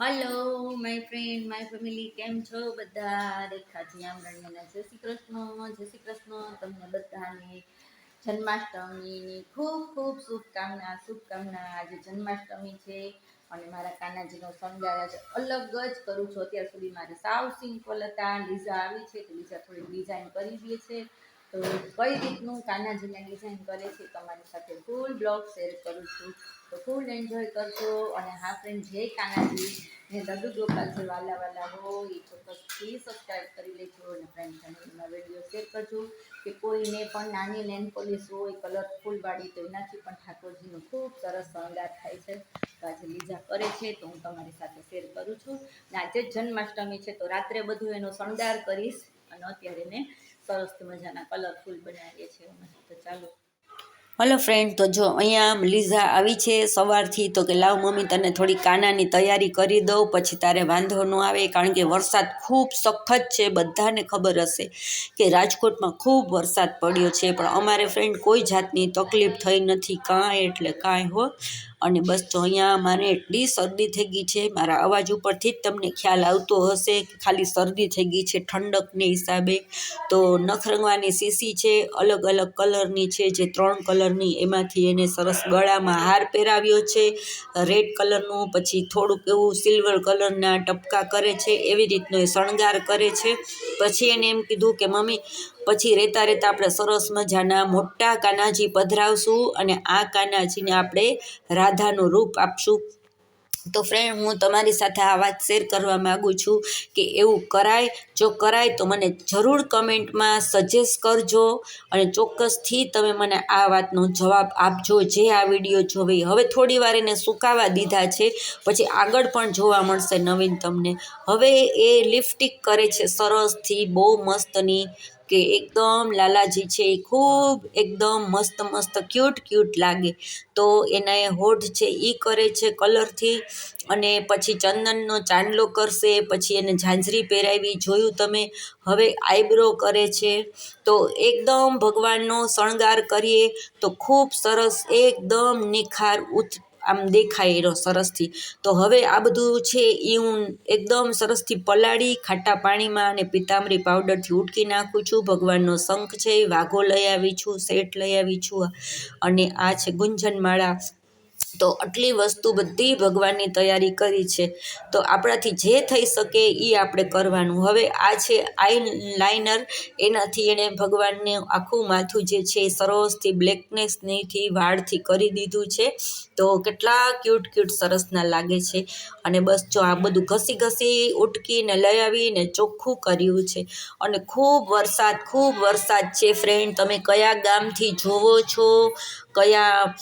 Hello my friend my family કેમ છો બધા? રેખાજી આમરણીના જય શ્રી કૃષ્ણ, જય શ્રી કૃષ્ણ. તમને બધાને જન્માષ્ટમીની ખૂબ ખૂબ શુભકામના શુભકામના. આજે જન્માષ્ટમી છે અને મારા કાનાજીનો શણગાર આજે અલગ જ કરું છું. અત્યાર સુધી મારે સાવ સિમ્પલ હતા, લીઝા આવી છે, તો લીઝા થોડી ડિઝાઇન કરી દે છે. તો કઈ રીતનું કાનાજીના ડિઝાઇન કરે છે તમારી સાથે ફૂલ બ્લોગ શેર કરું છું. તો ફૂલ એન્જોય કરજો અને હા ફ્રેન્ડ જે કાનાજી. ને દડુ ગોપાલ જે વાલા વાલા હોય એ ચોક્કસથી સબસ્ક્રાઈબ કરી લેજો અને ફ્રેન્ડ ફેમિલીમાં વીડિયો શેર કરજો. કે કોઈને પણ નાની લેન પોલીસ હોય કલરફુલ વાળી, તો એનાથી પણ ઠાકોરજીનો ખૂબ સરસ શણગાર થાય છે. તો આજે લીજા કરે છે, તો હું તમારી સાથે શેર કરું છું. અને આજે જન્માષ્ટમી છે, તો રાત્રે બધું એનો શણગાર કરીશ. અને અત્યારે એને સરસ મજાના કલરફુલ બનાવીએ છીએ તો ચાલો. હલો ફ્રેન્ડ તો જો અહીંયા લીઝા આવી છે સવારથી, તો કે લાવ મમ્મી તને થોડી કાનાની તૈયારી કરી દઉં, પછી તારે વાંધો ન આવે, કારણ કે વરસાદ ખૂબ સખત છે, બધાને ખબર હશે કે રાજકોટમાં ખૂબ વરસાદ પડ્યો છે. પણ અમારે ફ્રેન્ડ કોઈ જાતની તકલીફ થઈ નથી, કાંઈ એટલે કાંઈ હો. અને બસ તો અહીંયા મારે એટલી શરદી થઈ ગઈ છે, મારા અવાજ ઉપરથી જ તમને ખ્યાલ આવતો હશે કે ખાલી શરદી થઈ ગઈ છે ઠંડકને હિસાબે. તો નખ રંગવાની શીશી છે, અલગ અલગ કલરની છે, જે ત્રણ કલરની એમાંથી એને સરસ ગળામાં હાર પહેરાવ્યો છે. રેડ કલરનું, પછી થોડુંક એવું સિલ્વર કલરના ટપકા કરે છે, એવી રીતનો એ શણગાર કરે છે. પછી એને એમ કીધું કે, મમ્મી પછી રહેતા રહેતા આપણે સરસ મજાના મોટા કાનાજી પધરાવશું અને આ કાનાજીને આપણે રાધાનું રૂપ આપશું. તો ફ્રેન્ડ હું તમારી સાથે આ વાત શેર કરવા માગું છું કે એવું કરાય. જો કરાય તો મને જરૂર કમેન્ટમાં સજેસ્ટ કરજો અને ચોક્કસથી તમે મને આ વાતનો જવાબ આપજો. જે આ વીડિયો જોવી હવે થોડી વાર એને સુકાવા દીધા છે, પછી આગળ પણ જોવા મળશે નવીન તમને. હવે એ લિપસ્ટિક કરે છે સરસથી, બહુ મસ્તની. કે એકદમ લાલાજી છે એ ખૂબ એકદમ મસ્ત મસ્ત ક્યુટ ક્યુટ લાગે. તો એના એ હોઠ છે એ કરે છે કલરથી અને પછી ચંદનનો ચાંદલો કરશે, પછી એને ઝાંઝરી પહેરાવી. જોયું તમે? હવે આઈબ્રો કરે છે. તો એકદમ ભગવાનનો શણગાર કરીએ તો ખૂબ સરસ, એકદમ નિખાર ઉચ્ચ આમ દેખાય એનો સરસથી. તો હવે આ બધું છે એ હું એકદમ સરસથી પલાળી, ખાટા પાણીમાં અને પિતાંબરી પાવડરથી ઉટકી નાખું છું. ભગવાનનો શંખ છે વાઘો લઈ આવી છું સેટ લઈ આવી છું. અને આ છે ગુંજનમાળા તો આટલી વસ્તુ બધી ભગવાનની તૈયારી કરી છે. તો આપણાથી જે થઈ શકે એ આપણે કરવાનું. હવે આ છે આઈ લાઇનર એનાથી એણે ભગવાનને આખું માથું જે છે એ સરસથી બ્લેકનેસનીથી વાળથી કરી દીધું છે. તો કેટલા ક્યુટ ક્યુટ સરસના લાગે છે. અને બસ જો આ બધું ઘસી ઘસી ઉટકીને લઈ આવીને ચોખ્ખું કર્યું છે. અને ખૂબ વરસાદ ખૂબ વરસાદ છે. ફ્રેન્ડ તમે કયા ગામથી જોવો છો? કયા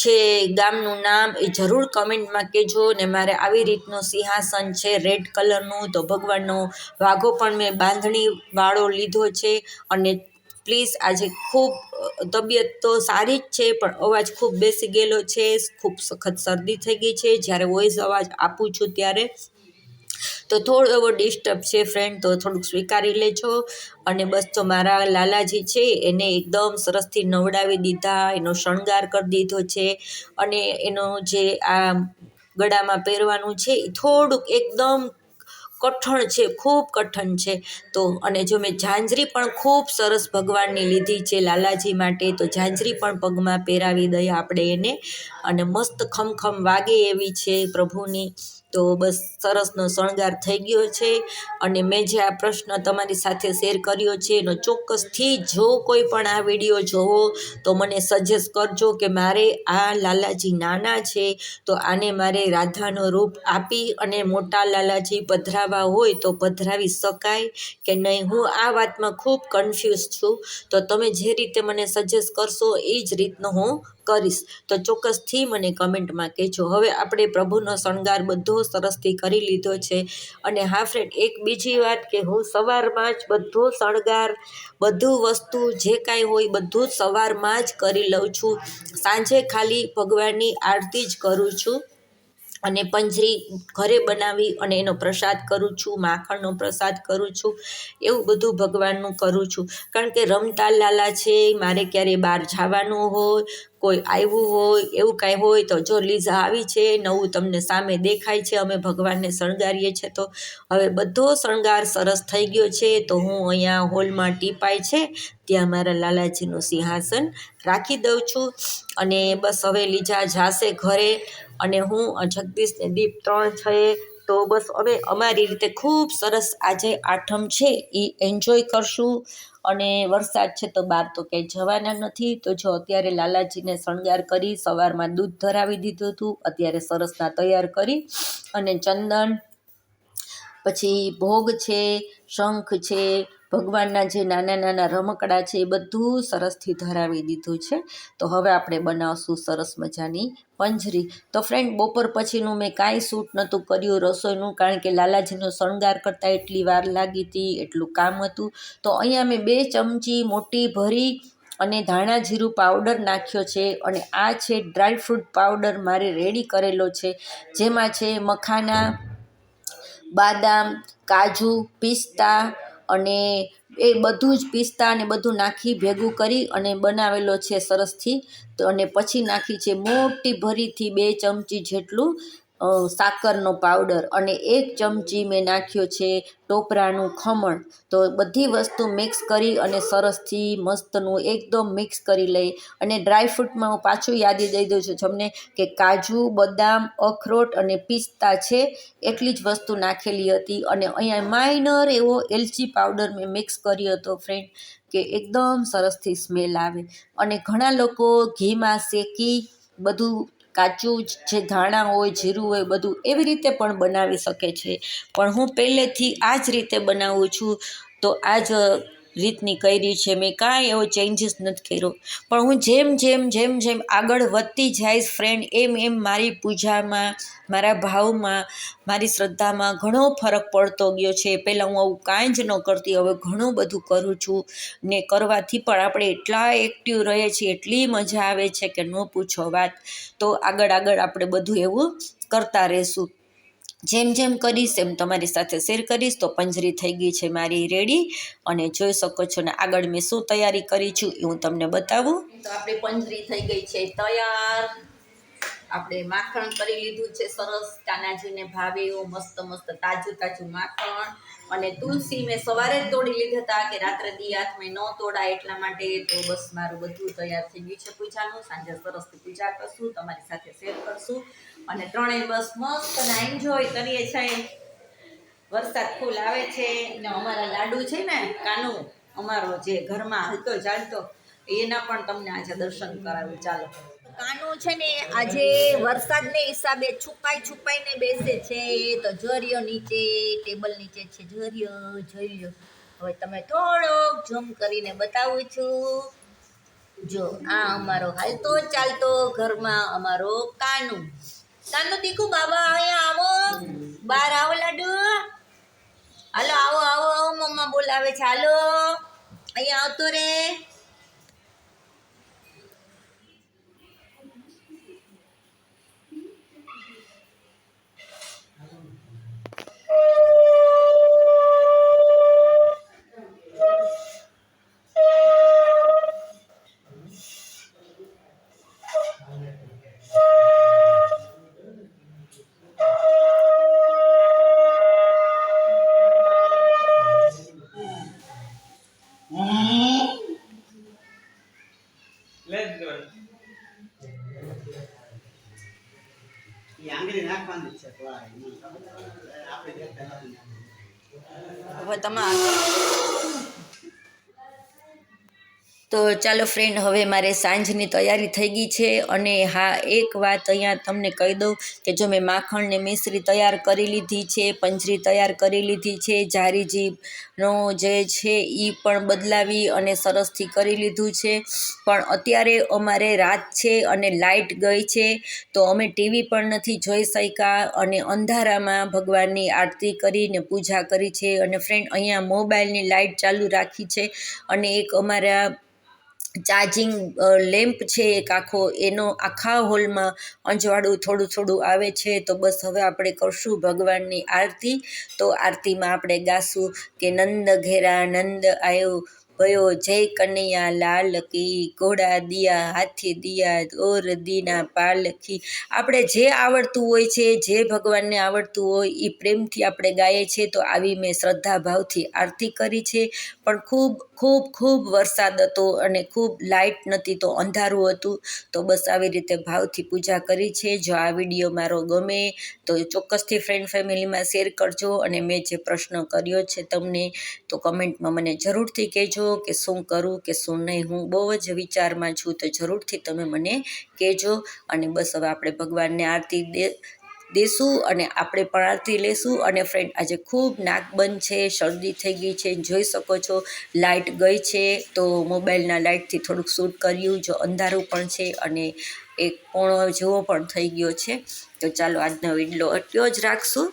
છે, ગામનું નામ એ જરૂર કમેન્ટમાં કહેજો ને મારે આવી રીતનું સિંહાસન છે રેડ કલરનું તો ભગવાનનો વાઘો પણ મેં બાંધણીવાળો લીધો છે અને પ્લીઝ આજે ખૂબ તબિયત તો સારી જ છે, પણ અવાજ ખૂબ બેસી ગયેલો છે, ખૂબ સખત શરદી થઈ ગઈ છે, જ્યારે વોઇસ અવાજ આપું છું ત્યારે તો થોડો એવો ડિસ્ટર્બ છે ફ્રેન્ડ તો થોડુંક સ્વીકારી લેજો. અને બસ તો મારા લાલાજી છે, એને એકદમ સરસથી નવડાવી દીધા, એનો શણગાર કરી દીધો છે. અને એનો જે આ ગળામાં પહેરવાનું છે, એ થોડુંક એકદમ કઠણ છે, ખૂબ કઠણ છે. તો અને જો મેં ઝાંઝરી પણ ખૂબ સરસ ભગવાનની લીધી છે લાલાજી માટે, તો ઝાંઝરી પણ પગમાં પહેરાવી દઈએ આપણે એને. અને મસ્ત ખમખમ વાગે એવી છે પ્રભુની. તો બસ સરસનો શણગાર થઈ ગયો છે અને મેં જે આ પ્રશ્ન તમારી સાથે શેર કર્યો છે એનો ચોક્કસથી જો કોઈ પણ આ વીડિયો જોવો, તો મને સજેસ્ટ કરજો કે મારે આ લાલાજી નાના છે, તો આને મારે રાધાનો રૂપ આપી અને મોટા લાલાજી પધરાવા હોય તો પધરાવી શકાય કે નહીં? હું આ વાતમાં ખૂબ કન્ફ્યુઝ છું. તો તમે જે રીતે મને સજેસ્ટ કરશો, એ જ રીતનો હું કરીશ. તો ચોક્કસથી મને કમેન્ટમાં કહેજો. હવે આપણે પ્રભુનો શણગાર બધો સરસથી કરી લીધો છે. અને હા ફ્રેન્ડ એક બીજી વાત કે હું સવારમાં જ બધો શણગાર, બધું વસ્તુ જે કાંઈ હોય બધું જ સવારમાં જ કરી લઉં છું. સાંજે ખાલી ભગવાનની આરતી જ કરું છું. અને પંજરી ઘરે બનાવી અને એનો પ્રસાદ કરું છું, માખણનો પ્રસાદ કરું છું, એવું બધું ભગવાનનું કરું છું. કારણ કે રમતા લાલા છે, મારે ક્યારે બહાર જવાનું હોય, કોઈ આવ્યું હોય, એવું કાંઈ હોય તો જો લીઝા આવી છે, નવું તમને સામે દેખાય છે, અમે ભગવાનને શણગારીએ છીએ તો. હવે બધો શણગાર સરસ થઈ ગયો છે તો હું અહીંયા હોલમાં ટીપાય છે, ત્યાં મારા લાલાજીનું સિંહાસન રાખી દઉં છું. અને બસ હવે લીજા જાશે ઘરે અને હું જગદીશ ને દીપ ત્રણ છે, તો બસ હવે અમારી રીતે ખૂબ સરસ આજે આઠમ છે એ એન્જોય કરશું. અને વરસાદ છે તો બહાર તો ક્યાંય જવાના નથી. તો જો અત્યારે લાલાજીને શણગાર કરી, સવારમાં દૂધ ધરાવી દીધું હતું, અત્યારે સરસના તૈયાર કરી. અને ચંદન, પછી ભોગ છે, શંખ છે ભગવાનના જે નાના નાના રમકડા છે એ બધું સરસથી ધરાવી દીધું છે. તો હવે આપણે બનાવશું સરસ મજાની પંજરી. તો ફ્રેન્ડ બપોર પછીનું મેં કાંઈ શૂટ નહોતું કર્યું રસોઈનું, કારણ કે લાલાજીનો શણગાર કરતાં એટલી વાર લાગી હતી, એટલું કામ હતું. તો અહીંયા મેં બે ચમચી મોટી ભરી અને ધાણા જીરું પાવડર નાખ્યો છે અને આ છે ડ્રાય ફ્રૂટ પાવડર મારે રેડી કરેલો છે. જેમાં છે મખાના, બાદામ, કાજુ, પિસ્તા અને એ બધું જ પિસ્તા અને બધું નાખી ભેગું કરી અને બનાવેલો છે સરસથી. તો અને પછી નાખી છે મોટી ભરીથી બે ચમચી જેટલું સાકરનો પાવડર અને એક ચમચી મેં નાખ્યો છે ટોપરાનું ખમણ. તો બધી વસ્તુ મિક્સ કરી અને સરસથી મસ્તનું એકદમ મિક્સ કરી લઈ અને ડ્રાયફ્રૂટમાં હું પાછું યાદી દઈ દઉં છું તમને કે કાજુ, બદામ, અખરોટ અને પિસ્તા છે એટલી જ વસ્તુ નાખેલી હતી અને અહીંયા માઇનર એવો એલચી પાવડર મેં મિક્સ કર્યો હતો ફ્રેન્ડ કે એકદમ સરસથી સ્મેલ આવે. અને ઘણા લોકો ઘીમાં શેકી બધું કાચું જે ધાણા હોય, જીરું હોય, બધું એવી રીતે પણ બનાવી શકે છે. પણ હું પહેલેથી આ જ રીતે બનાવું છું. તો આ જ રીતની કરી છે. મેં કાંઈ એવો ચેન્જીસ નથી કર્યો. પણ હું જેમ જેમ જેમ જેમ આગળ વધતી જઈશ ફ્રેન્ડ એમ એમ મારી પૂજામાં, મારા ભાવમાં, મારી શ્રદ્ધામાં ઘણો ફરક પડતો ગયો છે. પહેલાં હું આવું કાંઈ જ ન કરતી, હવે ઘણું બધું કરું છું. ને કરવાથી પણ આપણે એટલા એક્ટિવ રહીએ છીએ, એટલી મજા આવે છે કે ન પૂછો વાત. તો આગળ આગળ આપણે બધું એવું કરતા રહેશું. જેમ જેમ કરીશ એમ તમારી સાથે શેર કરીશ, તો પંજરી થઈ ગઈ છે મારી રેડી અને જોઈ શકો છો ને આગળ મેં શું તૈયારી કરી છું એ હું તમને બતાવું. તો આપણી પંજરી થઈ ગઈ છે તૈયાર. આપણે માખણ કરી લીધું છે સરસ. કાનાજીને ભાવે એવું મસ્ત મસ્ત તાજું તાજું માખણ. અને તુલસી મેં સવારે જ તોડી લીધા હતા કે રાત્રે દી હાથમાં ન તોડાય એટલા માટે. તો બસ મારું બધું તૈયાર થઈ ગયું છે પૂજાનું. સાંજે સરસથી પૂજા કરશું, તમારી સાથે શેર કરશું. અને ત્રણેય બસ મસ્ત એન્જોય કરીએ છીએ. વરસાદ ફૂલ આવે છે ને અમારા લાડુ છે ને, કાનુ, અમારો જે ઘરમાં હલતો ચાલતો, એના પણ તમને આજે દર્શન કરાવ્યું ચાલો. કાનુ છે ને, આજે વરસાદને હિસાબે છુપાઈ છુપાઈને બેસે છે તો જરિયો નીચે, ટેબલ નીચે છે જરિયો જરિયો હવે તમે થોડોક ઝૂમ કરીને બતાવું છું. જો, આ અમારો હાલતો ચાલતો ઘરમાં અમારો કાનુ. કાનુ દીકુ બાબા, અહીંયા આવો. બહાર આવો લાડુ. હાલો, આવો આવો આવો, મમ્મા બોલાવે છે. હાલો. અહીંયા આવતો રે. હવે તમારે તો ચાલો ફ્રેન્ડ હવે મારે સાંજની તૈયારી થઈ ગઈ છે અને હા, એક વાત અહીંયા તમને કહી દઉં કે જો મેં માખણને મિશ્રી તૈયાર કરી લીધી છે, પંજરી તૈયાર કરી લીધી છે, જારીજીનો જે છે એ પણ બદલાવી અને સરસથી કરી લીધું છે. પણ અત્યારે અમારે રાત છે અને લાઇટ ગઈ છે, તો અમે ટીવી પણ નથી જોઈ શક્યા અને અંધારામાં ભગવાનની આરતી કરીને પૂજા કરી છે અને ફ્રેન્ડ અહીંયા મોબાઈલની લાઇટ ચાલુ રાખી છે અને એક અમારા ચાર્જિંગ લેમ્પ છે એક આખો, એનો આખા હોલમાં અંજવાળું થોડું થોડું આવે છે, તો બસ હવે આપણે કરશું ભગવાનની આરતી. તો આરતીમાં આપણે ગાશું કે નંદ ઘેરા નંદ આવ્યો ભયો જય કનૈયા લાલ કી, ઘોડા દિયા હાથી દિયા, ઓર દીના પાલખી આપણે જે આવડતું હોય છે, જે ભગવાનને આવડતું હોય એ પ્રેમથી આપણે ગાઈએ છીએ, તો આવી મેં શ્રદ્ધા ભાવથી આરતી કરી છે. પણ ખૂબ ખૂબ ખૂબ વરસાદ હતો અને ખૂબ લાઇટ નહોતી તો અંધારું હતું. તો બસ આવી રીતે ભાવથી પૂજા કરી છે. જો આ વીડિયો મારો ગમે તો ચોક્કસથી ફ્રેન્ડ ફેમિલીમાં શેર કરજો અને મેં જે પ્રશ્ન કર્યો છે તમને તો કમેન્ટમાં મને જરૂરથી કહેજો કે શું કરું કે શું નહીં. હું બહુ જ વિચારમાં છું તો જરૂરથી તમે મને કહેજો. અને બસ હવે આપણે ભગવાનને આરતી દે દેશું અને આપણે પણ આરતી લેશું. અને ફ્રેન્ડ આજે ખૂબ નાકબંધ છે, શરદી થઈ ગઈ છે. જોઈ શકો છો લાઇટ ગઈ છે. તો મોબાઈલના લાઇટથી થોડુંક શૂટ કર્યું, જો અંધારું પણ છે અને એક પોણો જેવો પણ થઈ ગયો છે. તો ચાલો આજનો વિડલો એટલો જ રાખશું.